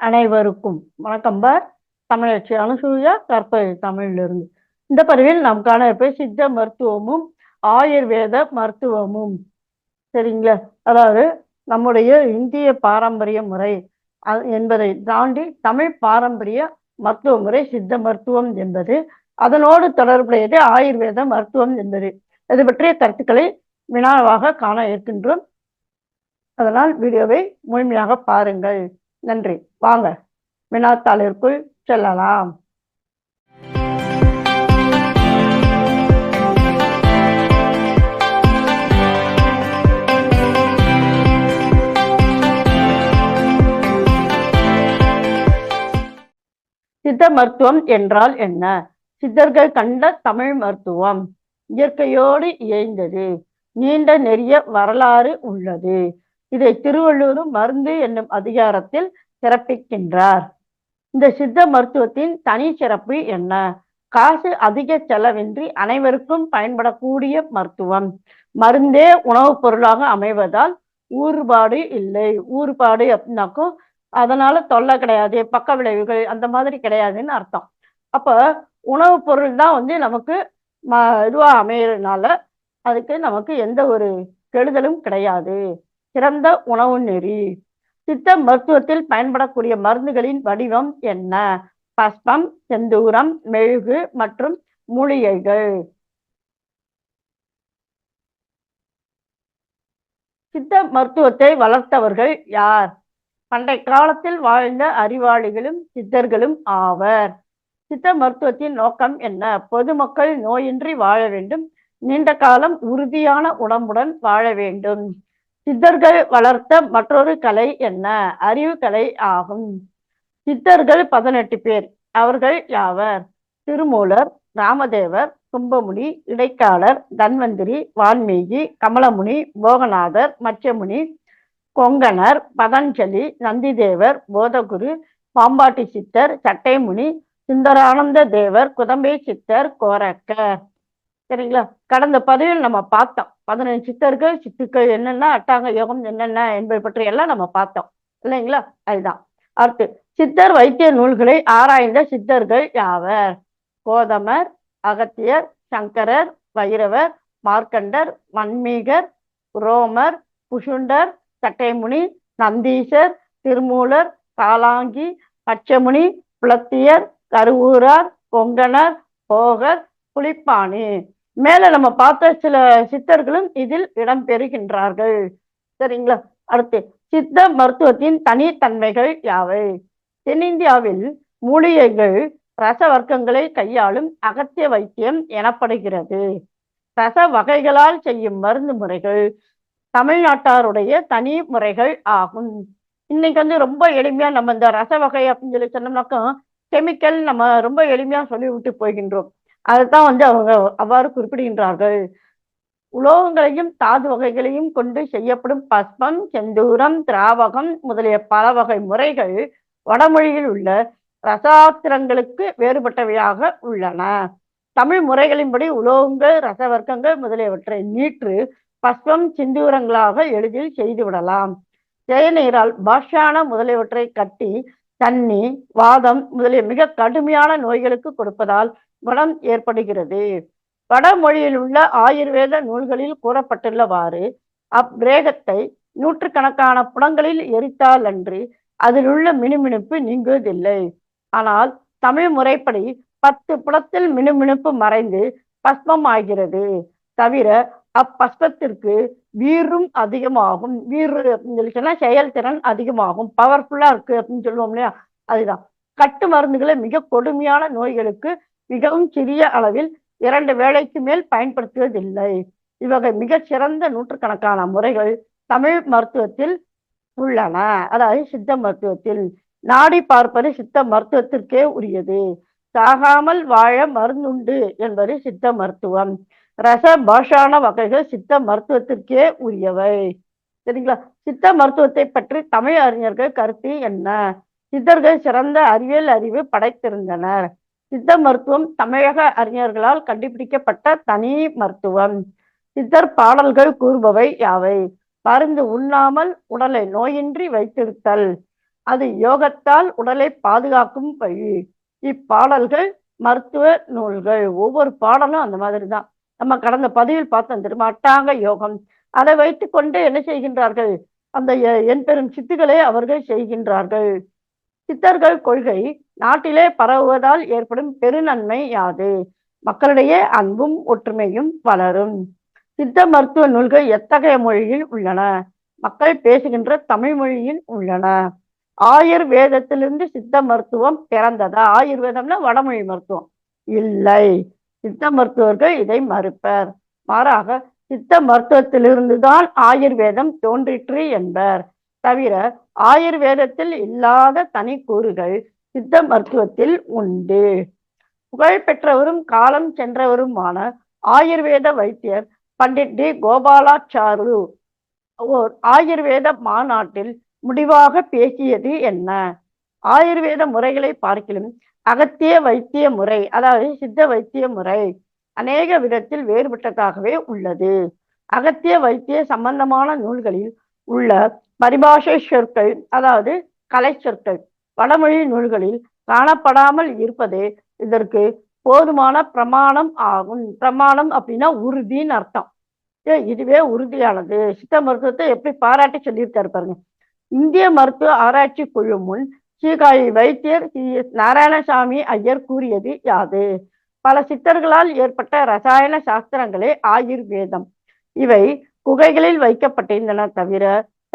அனைவருக்கும் வணக்கம். பார் தமிழச்சி அனுசூயா கற்பது தமிழிலிருந்து. இந்த பதிவில் நாம் காண இருப்பது சித்த மருத்துவமும் ஆயுர்வேத மருத்துவமும். சரிங்களா? அதாவது நம்முடைய இந்திய பாரம்பரிய முறை அ- என்பதை தாண்டி தமிழ் பாரம்பரிய மருத்துவ முறை சித்த மருத்துவம் என்பது அதனோடு தொடர்புடையது ஆயுர்வேத மருத்துவம் என்பது. இது பற்றிய கருத்துக்களை வினாவாக காண இருக்கின்றோம். அதனால் வீடியோவை முழுமையாக பாருங்கள். நன்றி. வாங்க வினாத்தாளிற்குள் செல்லலாம். சித்த மருத்துவம் என்றால் என்ன? சித்தர்கள் கண்ட தமிழ் மருத்துவம் இயற்கையோடு இயைந்தது. நீண்ட நெறிய வரலாறு உள்ளது. இதை திருவள்ளுவரும் மருந்து என்னும் அதிகாரத்தில் சிறப்பிக்கின்றார். இந்த சித்த மருத்துவத்தின் தனி சிறப்பு என்ன? காசு அதிக செலவின்றி அனைவருக்கும் பயன்படக்கூடிய மருத்துவம். மருந்தே உணவுப் பொருளாக அமைவதால் ஊறுபாடு இல்லை. ஊறுபாடு அப்படின்னாக்கும் அதனால தொல்லை கிடையாது பக்க விளைவுகள் அந்த மாதிரி கிடையாதுன்னு அர்த்தம். அப்ப உணவுப் பொருள் தான் வந்து நமக்கு ம இதுவாக அமையறதுனால அதுக்கு நமக்கு எந்த ஒரு கெடுதலும் கிடையாது. சிறந்த உணவு நெறி. சித்த மருத்துவத்தில் பயன்படக்கூடிய மருந்துகளின் வடிவம் என்ன? பஸ்பம் செந்தூரம் மெழுகு மற்றும் மூலிகைகள். சித்த மருத்துவத்தை வளர்த்தவர்கள் யார்? பண்டை காலத்தில் வாழ்ந்த அறிவாளிகளும் சித்தர்களும் ஆவர். சித்த மருத்துவத்தின் நோக்கம் என்ன? பொதுமக்கள் நோயின்றி வாழ வேண்டும். நீண்ட காலம் உறுதியான உடம்புடன் வாழ வேண்டும். சித்தர்கள் வளர்த்த மற்றொரு கலை என்ன? அறிவு கலை ஆகும். சித்தர்கள் பதினெட்டு பேர். அவர்கள் யாவர்? திருமூலர் ராமதேவர் கும்பமுனி இடைக்காலர் தன்வந்திரி வால்மீகி கமலமுனி போகநாதர் மச்சமுனி கொங்கணர் பதஞ்சலி நந்திதேவர் போதகுரு பாம்பாட்டி சித்தர் சட்டைமுனி சுந்தரானந்த தேவர் குதம்பை சித்தர் கோரக்கர். சரிங்களா? கடந்த பதிவில் நம்ம பார்த்தோம். பதினஞ்சு சித்தர்கள் சித்துக்கள் என்னென்ன அட்டாங்க யோகம் என்னென்ன என்பதை பற்றி எல்லாம் நம்ம பார்த்தோம். இல்லைங்களா? அதுதான். அடுத்து சித்தர் வைத்திய நூல்களை ஆராய்ந்த சித்தர்கள் யாவர்? கோதமர் அகத்தியர் சங்கரர் வைரவர் மார்க்கண்டர் மன்மீகர் ரோமர் புஷுண்டர் சட்டைமுனி நந்தீசர் திருமூலர் காலாங்கி பச்சமுனி புலத்தியர் கருவூரார் கொங்கணர் போகர் புலிப்பாணி. மேல நம்ம பார்த்த சில சித்தர்களும் இதில் இடம் பெறுகின்றார்கள். சரிங்களா? அடுத்து சித்த மருத்துவத்தின் தனித்தன்மைகள் யாவை? தென்னிந்தியாவில் மூலிகைகள் ரச வர்க்கங்களை கையாளும் அகத்திய வைத்தியம் எனப்படுகிறது. ரச வகைகளால் செய்யும் மருந்து முறைகள் தமிழ்நாட்டாருடைய தனி முறைகள் ஆகும். இன்னைக்கு வந்து ரொம்ப எளிமையா நம்ம இந்த ரச வகை அப்படின்னு சொல்லி சொன்னோம்னாக்கா கெமிக்கல் நம்ம ரொம்ப எளிமையா சொல்லி விட்டு போகின்றோம். அதுதான் வந்து அவங்க அவ்வாறு குறிப்பிடுகின்றார்கள். உலோகங்களையும் தாது வகைகளையும் கொண்டு செய்யப்படும் பஸ்பம் செந்தூரம் திராவகம் முதலிய பல வகை முறைகள் வடமொழியில் உள்ள ரசாத்திரங்களுக்கு வேறுபட்டவையாக உள்ளன. தமிழ் முறைகளின்படி உலோகங்கள் ரசவர்க்கங்கள் முதலியவற்றை நீற்று பஸ்பம் சிந்தூரங்களாக எளிதில் செய்துவிடலாம். தேநீரால் பாஷான முதலியவற்றை கட்டி தண்ணி வாதம் முதலிய மிக கடுமையான நோய்களுக்கு கொடுப்பதால் குணம் ஏற்படுகிறது. வடமொழியில் உள்ள ஆயுர்வேத நூல்களில் கூறப்பட்டுள்ளவாறு அப்பிரேகத்தை நூற்றுக்கணக்கான புடங்களில் எரித்தால் அன்று அதில் உள்ள மினுமினுப்பு நீங்குவதில்லை. ஆனால் தமிழ் முறைப்படி பத்து புலத்தில் மினுமினுப்பு மறைந்து பஸ்மம் ஆகிறது தவிர அப்பஸ்மத்திற்கு வீரும் அதிகமாகும். வீர் அப்படின்னு சொல்லி சொன்னா செயல்திறன் அதிகமாகும். பவர்ஃபுல்லா இருக்கு அப்படின்னு சொல்லுவோம் இல்லையா? அதுதான். கட்டு மருந்துகளை மிக கொடுமையான நோய்களுக்கு மிகவும் சிறிய அளவில் இரண்டு வேளைக்கு மேல் பயன்படுத்துவதில்லை. இவ்வகை மிகச் சிறந்த நூற்றுக்கணக்கான முறைகள் தமிழ் மருத்துவத்தில் உள்ளன. அதாவது சித்த மருத்துவத்தில். நாடி பார்ப்பது சித்த மருத்துவத்திற்கே உரியது. சாகாமல் வாழ மருந்துண்டு என்பது சித்த மருத்துவம். ரச பாஷான வகைகள் சித்த மருத்துவத்திற்கே உரியவை. சரிங்களா? சித்த மருத்துவத்தை பற்றி தமிழ் அறிஞர்கள் கருத்து என்ன? சித்தர்கள் சிறந்த அறிவியல் அறிவு படைத்திருந்தனர். சித்த மருத்துவம் தமிழக அறிஞர்களால் கண்டுபிடிக்கப்பட்ட தனி மருத்துவம். சித்தர் பாடல்கள் கூறுபவை யாவை? மருந்து உண்ணாமல் உடலை நோயின்றி வைத்திருத்தல். அது யோகத்தால் உடலை பாதுகாக்கும் வழி. இப்பாடல்கள் மருத்துவ நூல்கள். ஒவ்வொரு பாடலும் அந்த மாதிரி தான் நம்ம கடந்த பதிவில் பார்த்தோம் திரும்ப அட்டாங்க யோகம். அதை வைத்துக்கொண்டு என்ன செய்கின்றார்கள்? அந்த எ- என்பெரும் சித்துக்களை அவர்கள் செய்கின்றார்கள். சித்தர்கள் கொள்கை நாட்டிலே பரவுவதால் ஏற்படும் பெருநன்மை யாது? மக்களிடையே அன்பும் ஒற்றுமையும் வளரும். சித்த மருத்துவ நூல்கள் எத்தகைய மொழியில் உள்ளன? மக்கள் பேசுகின்ற தமிழ் மொழியில் உள்ளன. ஆயுர்வேதத்திலிருந்து சித்த மருத்துவம் பிறந்ததா? ஆயுர்வேதம்னா வடமொழி மருத்துவம். இல்லை. சித்த மருத்துவர்கள் இதை மறுப்பர். மாறாக சித்த மருத்துவத்திலிருந்து தான் ஆயுர்வேதம் தோன்றிற்று என்பர். தவிர ஆயுர்வேதத்தில் இல்லாத தனி கூறுகள் சித்த மருத்துவத்தில் உண்டு. புகழ்பெற்றவரும் காலம் சென்றவருமான ஆயுர்வேத வைத்தியர் பண்டிட் டி கோபாலாச்சாரு. ஓர் ஆயுர்வேத மாநாட்டில் முடிவாக பேசியது என்ன? ஆயுர்வேத முறைகளை பார்க்கிலும் அகத்திய வைத்திய முறை அதாவது சித்த வைத்திய முறை அநேக விதத்தில் வேறுபட்டதாகவே உள்ளது. அகத்திய வைத்திய சம்பந்தமான நூல்களில் உள்ள பரிபாஷை சொற்கள் அதாவது கலை சொற்கள் வடமொழி நூல்களில் காணப்படாமல் இருப்பதே இதற்கு போதுமான பிரமாணம் ஆகும். பிரமாணம் அப்படின்னா உறுதின்னு அர்த்தம். இதுவே உறுதியானது. சித்த மருத்துவத்தை எப்படி பாராட்டி சொல்லியிருக்காரு பாருங்க. இந்திய மருத்துவ ஆராய்ச்சி குழு முன் ஸ்ரீகாழி வைத்தியர் சி. எஸ். நாராயணசாமி ஐயர் கூறியது யாது? பல சித்தர்களால் ஏற்பட்ட ரசாயன சாஸ்திரங்களே ஆயுர்வேதம். இவை குகைகளில் வைக்கப்பட்டிருந்தன தவிர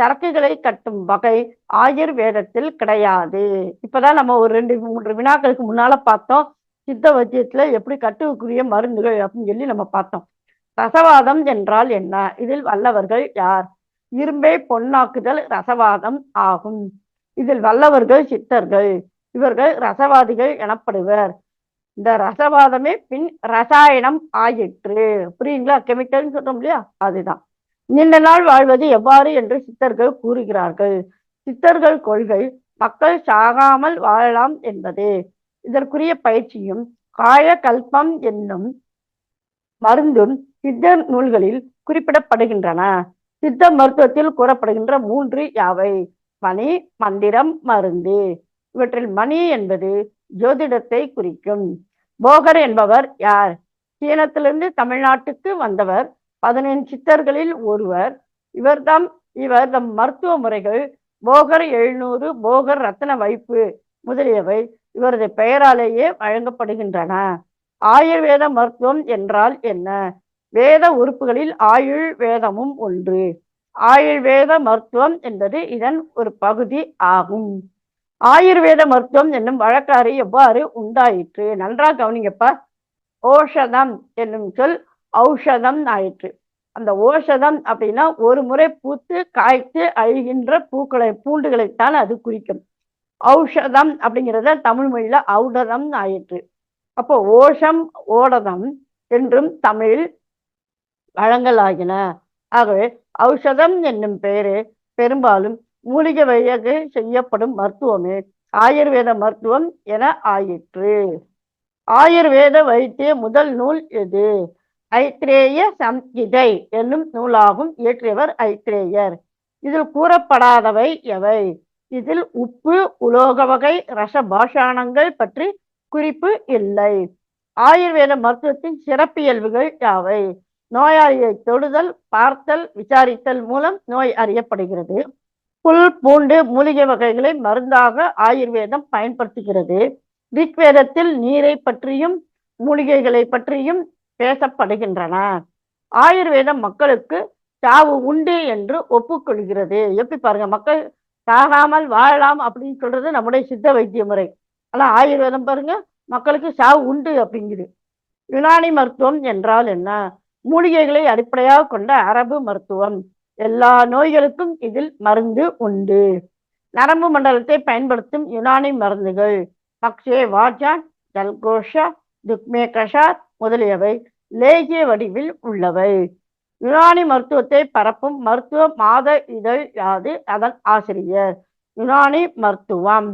சரக்குகளை கட்டும் வகை ஆயுர்வேதத்தில் கிடையாது. இப்பதான் நம்ம ஒரு ரெண்டு மூன்று வினாக்களுக்கு முன்னால பார்த்தோம். சித்த வைத்தியத்துல எப்படி கட்டுக்குரிய மருந்துகள் அப்படின்னு சொல்லி நம்ம பார்த்தோம். ரசவாதம் என்றால் என்ன? இதில் வல்லவர்கள் யார்? இரும்பை பொன்னாக்குதல் ரசவாதம் ஆகும். இதில் வல்லவர்கள் சித்தர்கள். இவர்கள் ரசவாதிகள் எனப்படுவர். இந்த ரசவாதமே பின் ரசாயனம் ஆயிற்று. புரியுங்களா கெமிக்கல்னு சொல்றோம் இல்லையா? அதுதான். நீண்ட நாள் வாழ்வது எவ்வாறு என்று சித்தர்கள் கூறுகிறார்கள். சித்தர்கள் கொள்கை மக்கள் சாகாமல் வாழலாம் என்பது. இதற்குரிய பயிற்சியும் காய கல்பம் என்னும் மருந்தும் சித்த நூல்களில் குறிப்பிடப்படுகின்றன. சித்த மருத்துவத்தில் கூறப்படுகின்ற மூன்று யாவை? மணி மந்திரம் மருந்து. இவற்றில் மணி என்பது ஜோதிடத்தை குறிக்கும். போகர் என்பவர் யார்? சீனத்திலிருந்து தமிழ்நாட்டுக்கு வந்தவர் பதினெண் சித்தர்களில் ஒருவர். இவர்தம் இவர் தம் மருத்துவ முறைகள் போகர் எழுநூறு போகர் ரத்ன வைப்பு முதலியவை இவரது பெயராலேயே வழங்கப்படுகின்றன. ஆயுர்வேத மருத்துவம் என்றால் என்ன? வேத உறுப்புகளில் ஆயுள் வேதமும் ஒன்று. ஆயுர்வேத மருத்துவம் என்பது இதன் ஒரு பகுதி ஆகும். ஆயுர்வேத மருத்துவம் என்னும் வழக்காறு எவ்வாறு உண்டாயிற்று? நன்றாக கவனிங்கப்பா. ஓஷதம் என்னும் சொல் ஔஷதம் ஆயிற்று. அந்த ஓஷதம் அப்படின்னா ஒரு முறை பூத்து காய்த்து அழிகின்ற பூக்களை பூண்டுகளைத்தான் அது குறிக்கும். ஔஷதம் அப்படிங்கிறத தமிழ் மொழியில ஔடதம் ஆயிற்று. அப்போ ஓஷம் ஓடதம் என்றும் தமிழில் வழங்கலாகின. ஆகவே ஔஷதம் என்னும் பெயரே பெரும்பாலும் மூலிகை வழியாக செய்யப்படும் மருத்துவமே. ஆயுர்வேத மருத்துவம் என ஆயிற்று. ஆயுர்வேத வைத்திய முதல் நூல் எது? ஐத்ரேய சம்ஹிதை என்னும் நூலாகும் இயற்றியவர் ஐத்ரேயர் இதில் கூறப்படாதவை எவை? இதில் உப்பு உலோக வகை ரச பாஷாணங்கள் பற்றி குறிப்பு இல்லை. ஆயுர்வேத மருத்துவத்தின் சிறப்பியல்புகள் யாவை? நோயாளியை தொடுதல் பார்த்தல் விசாரித்தல் மூலம் நோய் அறியப்படுகிறது. புல் பூண்டு மூலிகை வகைகளை மருந்தாக ஆயுர்வேதம் பயன்படுத்துகிறது. ரிக்வேதத்தில் நீரை பற்றியும் மூலிகைகளை பற்றியும் பேசப்படுகின்றன. ஆயுர்வேதம் மக்களுக்கு சாவு உண்டு என்று ஒப்புக்கொள்கிறது. எப்படி பாருங்க மக்கள் சாகாமல் வாழலாம் அப்படின்னு சொல்றது நம்முடைய சித்த வைத்திய முறை. ஆனா ஆயுர்வேதம் பாருங்க மக்களுக்கு சாவு உண்டு அப்படிங்குது. யுனானி மருத்துவம் என்றால் என்ன? மூலிகைகளை அடிப்படையாக கொண்ட அரபு மருத்துவம். எல்லா நோய்களுக்கும் இதில் மருந்து உண்டு. நரம்பு மண்டலத்தை பயன்படுத்தும் யுனானி மருந்துகள். பக்ஷே வாஜான் ஜல்கோஷா துக்மே கஷாத் முதலியவை லேகிய வடிவில் உள்ளவை. யுனானி மருத்துவத்தை பரப்பும் மருத்துவ மாத இதழ் யாது அதன் ஆசிரியர். யுனானி மருத்துவம்.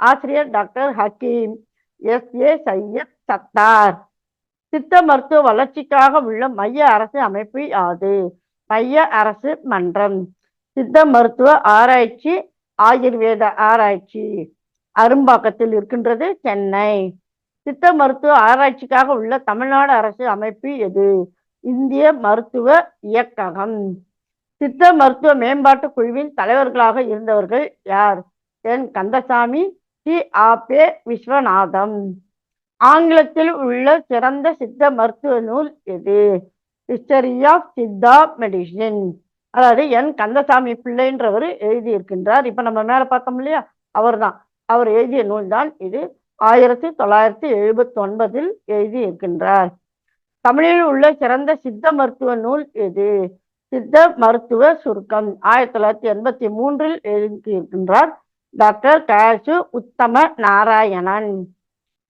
ஆசிரியர் doctor Hakeem. S. A. Syed Sattar. சித்த மருத்துவ வளர்ச்சிக்காக உள்ள மைய அரசு அமைப்பு யாது? மைய அரசு மன்றம். சித்த மருத்துவ ஆராய்ச்சி ஆயுர்வேத ஆராய்ச்சி. அரும்பாக்கத்தில் இருக்கின்றது சென்னை. சித்த மருத்துவ ஆராய்ச்சிக்காக உள்ள தமிழ்நாடு அரசு அமைப்பு எது? இந்திய மருத்துவ இயக்ககம். சித்த மருத்துவ மேம்பாட்டு குழுவின் தலைவர்களாக இருந்தவர்கள் யார்? என் கந்தசாமி சி ஆபே விஸ்வநாதம். ஆங்கிலத்தில் உள்ள சிறந்த சித்த மருத்துவ நூல் எது? ஹிஸ்டரி ஆஃப் சித்தா மெடிசின் அதாவது என் கந்தசாமி பிள்ளைன்றவர் எழுதியிருக்கின்றார். இப்போ நம்ம மேலே பார்த்தோம் இல்லையா? அவர்தான். அவர் எழுதிய நூல் தான் இது. ஆயிரத்தி தொள்ளாயிரத்தி எழுபத்தி ஒன்பதில் எழுதியிருக்கின்றார். தமிழில் உள்ள சிறந்த சித்த மருத்துவ நூல் எது? சித்த மருத்துவ சுருக்கம். ஆயிரத்தி தொள்ளாயிரத்தி எண்பத்தி மூன்றில் எழுதியிருக்கின்றார் டாக்டர் காசு உத்தம நாராயணன்.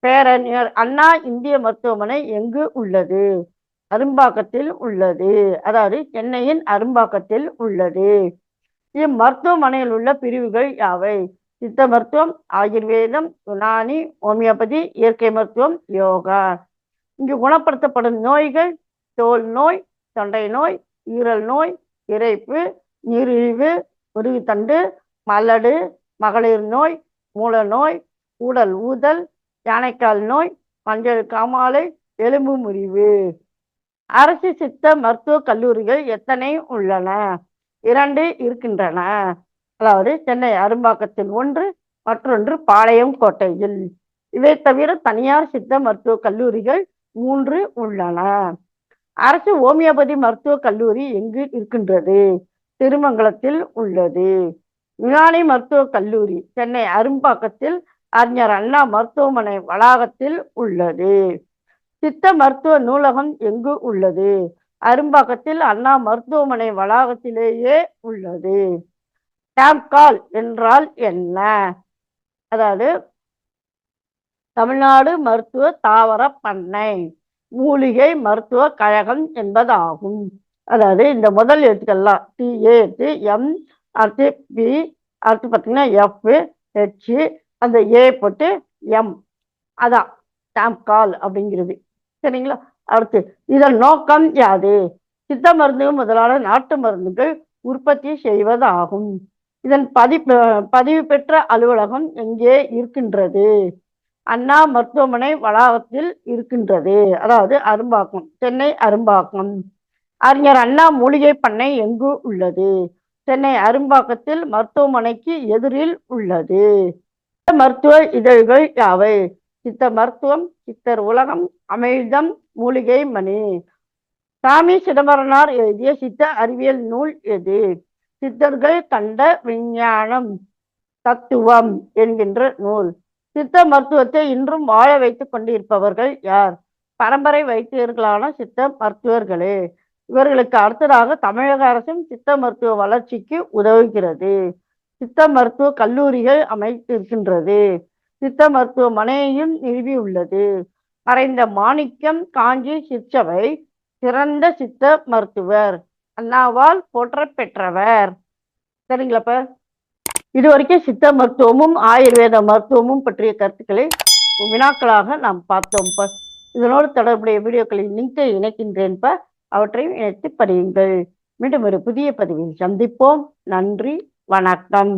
பேரறிஞர் அண்ணா இந்திய மருத்துவமனை எங்கு உள்ளது? அரும்பாக்கத்தில் உள்ளது. அதாவது சென்னையின் அரும்பாக்கத்தில் உள்ளது. இம்மருத்துவமனையில் உள்ள பிரிவுகள் யாவை? சித்த மருத்துவம் ஆயுர்வேதம் யுனானி ஹோமியோபதி இயற்கை மருத்துவம் யோகா. இங்கு குணப்படுத்தப்படும் நோய்கள் தோல் நோய் தொண்டை நோய் ஈரல் நோய் இறைப்பு நீரிழிவு முதுகுத்தண்டு மலடு மகளிர் நோய் மூல நோய் ஊடல் ஊதல் யானைக்கால் நோய் மஞ்சள் காமாலை எலும்பு முறிவு. அரசு சித்த மருத்துவக் கல்லூரிகள் எத்தனை உள்ளன? இரண்டு இருக்கின்றன. அதாவது சென்னை அரும்பாக்கத்தில் ஒன்று மற்றொன்று பாளையம் கோட்டையில். இவை தவிர தனியார் சித்த மருத்துவ கல்லூரிகள் மூன்று உள்ளன. அரசு ஹோமியோபதி மருத்துவ கல்லூரி எங்கு இருக்கின்றது? திருமங்கலத்தில் உள்ளது. யுனானி மருத்துவக் கல்லூரி சென்னை அரும்பாக்கத்தில் அறிஞர் அண்ணா மருத்துவமனை வளாகத்தில் உள்ளது. சித்த மருத்துவ நூலகம் எங்கு உள்ளது? அரும்பாக்கத்தில் அண்ணா மருத்துவமனை வளாகத்திலேயே உள்ளது. டேம்கால் என்றால் என்ன? அதாவது தமிழ்நாடு மருத்துவ தாவர பண்ணை மூலிகை மருத்துவ கழகம் என்பதாகும். அதாவது இந்த முதல் எழுத்துக்கள்லாம் டி ஏ எம் அடுத்து பி அடுத்து பார்த்தீங்கன்னா எஃப் ஹெச் அந்த ஏ போட்டு எம் அதான் டேம்கால் அப்படிங்கிறது. சரிங்களா? அடுத்து இதன் நோக்கம் யாது? சித்த மருந்து முதலான நாட்டு மருந்துகள் உற்பத்தி செய்வதாகும். இதன் பதி பதிவு பெற்ற அலுவலகம் எங்கே இருக்கின்றது? அண்ணா மருத்துவமனை வளாகத்தில் இருக்கின்றது. அதாவது அரும்பாக்கம் சென்னை அரும்பாக்கம். அறிஞர் அண்ணா மூலிகை பண்ணை எங்கு உள்ளது? சென்னை அரும்பாக்கத்தில் மருத்துவமனைக்கு எதிரில் உள்ளது. மருத்துவ இதழ்கள் யாவை? சித்த மருத்துவம் சித்தர் உலகம் அமிழ்தம் மூலிகை மணி. சாமி சிதம்பரனார் எழுதிய சித்த அறிவியல் நூல் எது? சித்தர்கள் கண்ட விஞ்ஞானம் தத்துவம் என்கின்ற நூல். சித்த மருத்துவத்தை இன்றும் வாழ வைத்துக் கொண்டிருப்பவர்கள் யார்? பரம்பரை வைத்தியர்களான சித்த மருத்துவர்களே. இவர்களுக்கு அடுத்ததாக தமிழக அரசும் சித்த மருத்துவ வளர்ச்சிக்கு உதவுகிறது. சித்த மருத்துவ கல்லூரிகள் அமைத்திருக்கின்றது. சித்த மருத்துவமனையையும் நிறுவியுள்ளது மறைந்த மாணிக்கம் காஞ்சி சிற்சவை சிறந்த சித்த மருத்துவர். அண்ணாவால் போற்ற பெற்றவர் சரிங்களாப்ப இது வரைக்கும் சித்த மருத்துவமும் ஆயுர்வேத மருத்துவமும் பற்றிய கருத்துக்களை வினாக்களாக நாம் பார்த்தோம்ப்ப இதனோடு தொடர்புடைய வீடியோக்களின் லிங்கை இணைக்கின்றேன்ப்ப அவற்றையும் இணைத்து படியுங்கள். மீண்டும் ஒரு புதிய பதிவில் சந்திப்போம். நன்றி வணக்கம்.